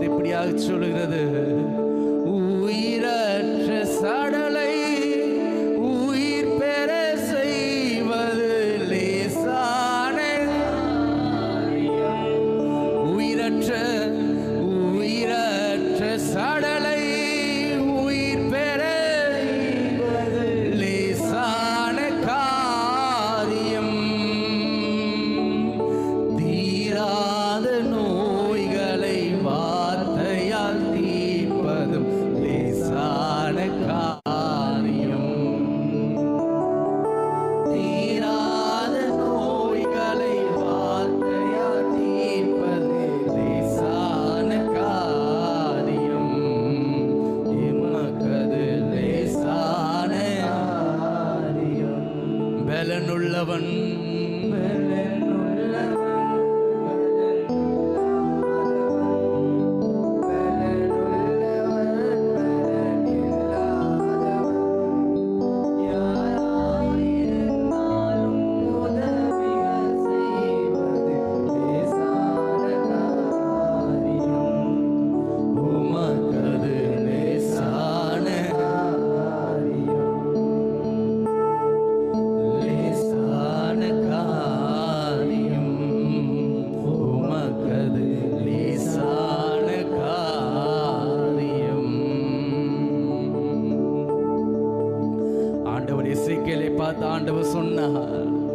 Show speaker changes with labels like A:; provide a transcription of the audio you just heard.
A: depriya çölgrede லேசான காரியம் பலனுள்ளவன் ஆண்டவர் இசைக்கலை பார்த்து ஆண்டவர் சொன்னார்.